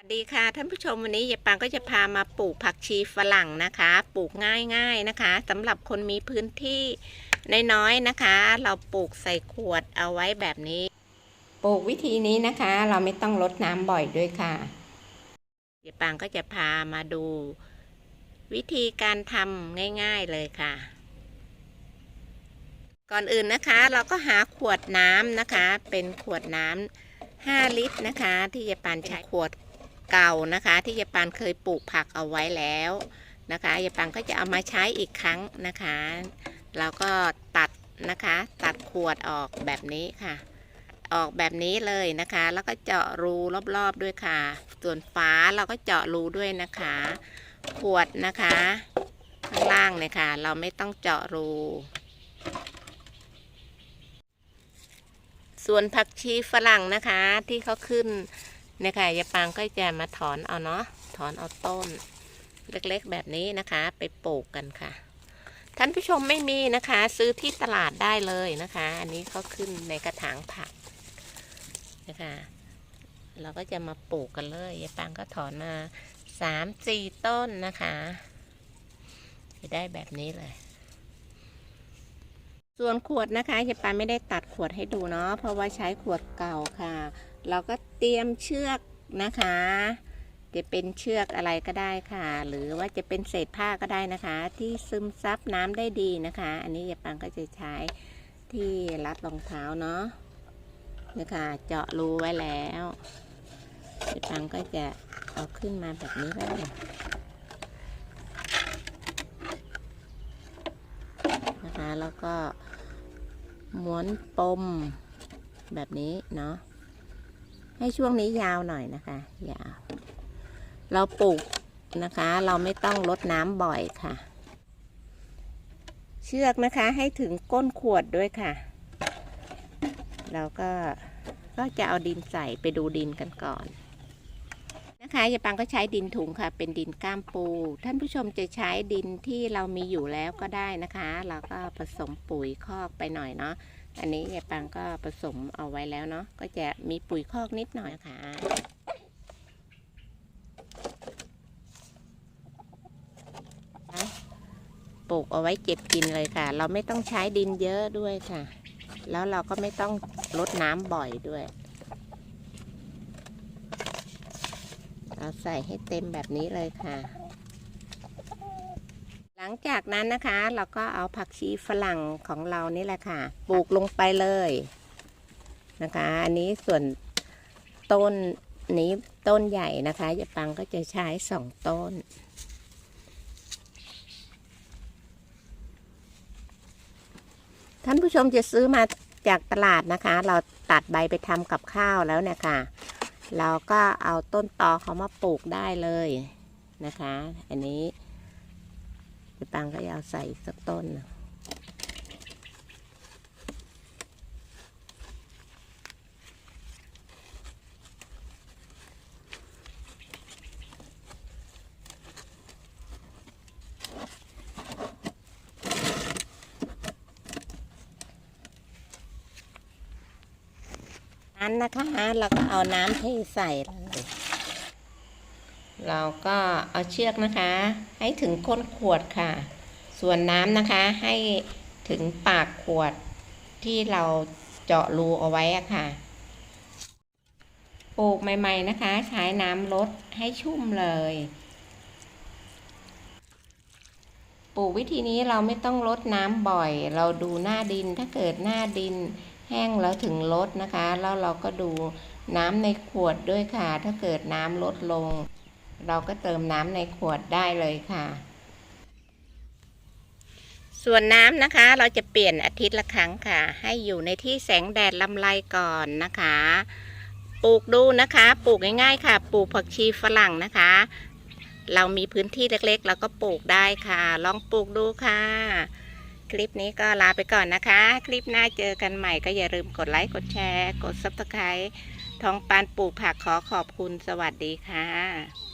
สวัสดีค่ะท่านผู้ชมวันนี้ยายปางก็จะพามาปลูกผักชีฝรั่งนะคะ ปลูกง่ายๆนะคะสำหรับคนมีพื้นที่น้อยๆนะคะ เราปลูกใส่ขวดเอาไว้แบบนี้ ปลูกวิธีนี้นะคะ เราไม่ต้องรดน้ำบ่อยด้วยค่ะยายปางก็จะพามาดู วิธีการทำง่ายๆเลยค่ะ ก่อนอื่นนะคะ เราก็หาขวดน้ำนะคะ เป็นขวดน้ำ5ลิตรนะคะ ที่ยายปานใช้ขวด เก่านะคะ ที่ยายปานเคยปลูกผักเอาไว้แล้วนะคะยายปานก็จะเอามาใช้อีกครั้งนะคะแล้วก็ตัดนะคะตัดขวดออกแบบนี้ค่ะ ออกแบบนี้เลยนะคะ แล้วก็เจาะรูรอบๆด้วยค่ะ ส่วนฝาเราก็เจาะรูด้วยนะคะ ขวดนะคะข้างล่างเนี่ยค่ะ เราไม่ต้องเจาะรูส่วนผักชีฝรั่งนะคะที่เขาขึ้น นี่ยค่ะยายปางก็จะมาถอนเอาเนาะถอนเอาต้น เล็กๆแบบนี้นะคะ ไปปลูกกันค่ะ ท่านผู้ชมไม่มีนะคะ ซื้อที่ตลาดได้เลยนะคะ อันนี้เขาขึ้นในกระถางผักนะคะ เราก็จะมาปลูกกันเลยยายปางก็ถอนมาสามสี่ต้นนะคะจะได้แบบนี้เลย ส่วนขวดนะคะยายปานไม่ได้ตัดขวดให้ดูเนาะเพราะว่าใช้ขวดเก่าค่ะ เราก็เตรียมเชือกนะคะ จะเป็นเชือกอะไรก็ได้ค่ะ หรือว่าจะเป็นเศษผ้าก็ได้นะคะ ที่ซึมซับน้ำได้ดีนะคะ อันนี้ยายปังก็จะใช้ที่รัดรองเท้าเนาะนี่ค่ะเจาะรูไว้แล้วยายปังก็จะเอาขึ้นมาแบบนี้เลยนะคะแล้วก็ม้วนปมแบบนี้เนาะ ให้ช่วงนี้ยาวหน่อยนะคะ ยาว เราปลูกนะคะ เราไม่ต้องลดน้ำบ่อยค่ะ เชือกนะคะให้ถึงก้นขวดด้วยค่ะ เราก็ก็จะเอาดินใส่ไปดูดินกันก่อนนะคะยายปังก็ใช้ดินถุงค่ะ เป็นดินก้ามปู ท่านผู้ชมจะใช้ดินที่เรามีอยู่แล้วก็ได้นะคะ เราก็ผสมปุ๋ยคอกไปหน่อยเนาะ อันนี้ยายปังก็ผสมเอาไว้แล้วเนาะก็จะมีปุ๋ยคอกนิดหน่อยค่ะ ปลูกเอาไว้เก็บกินเลยค่ะ เราไม่ต้องใช้ดินเยอะด้วยค่ะ แล้วเราก็ไม่ต้องรดน้ำบ่อยด้วย เราใส่ให้เต็มแบบนี้เลยค่ะ งจากนั้นนะคะ เราก็เอาผักชีฝรั่งของเรานี่แหละค่ะ ปลูกลงไปเลยนะคะ อันนี้ส่วนต้นนี้ต้นใหญ่นะคะยาปังก็จะใช้สองต้น ท่านผู้ชมจะซื้อมาจากตลาดนะคะ เราตัดใบไปทำกับข้าวแล้วเนี่ยค่ะ เราก็เอาต้นตอเขามาปลูกได้เลยนะคะ อันนี้ ยายปังก็เอาใส่สักต้นนึงนั้นนะคะเราก็เอาน้ำเทใส่เลย เราก็เอาเชือกนะคะ ให้ถึงก้นขวดค่ะ ส่วนน้ำนะคะให้ถึงปากขวดที่เราเจาะรูเอาไว้อะค่ะ ปลูกใหม่ ๆนะคะ ใช้น้ำลดให้ชุ่มเลย ปลูกวิธีนี้เราไม่ต้องลดน้ำบ่อย เราดูหน้าดิน ถ้าเกิดหน้าดินแห้งแล้วถึงลดนะคะ แล้วเราก็ดูน้ำในขวดด้วยค่ะ ถ้าเกิดน้ำลดลง เราก็เติมน้ำในขวดได้เลยค่ะ ส่วนน้ำนะคะเราจะเปลี่ยนอาทิตย์ละครั้งค่ะ ให้อยู่ในที่แสงแดดลำไรก่อนนะคะ ปลูกดูนะคะ ปลูกง่ายๆค่ะ ปลูกผักชีฝรั่งนะคะ เรามีพื้นที่เล็กๆเราก็ปลูกได้ค่ะ ลองปลูกดูค่ะคลิปนี้ก็ลาไปก่อนนะคะ คลิปหน้าเจอกันใหม่ก็อย่าลืมกดไลค์ กดแชร์ กด subscribe ทองปานปลูกผักขอขอบคุณสวัสดีค่ะ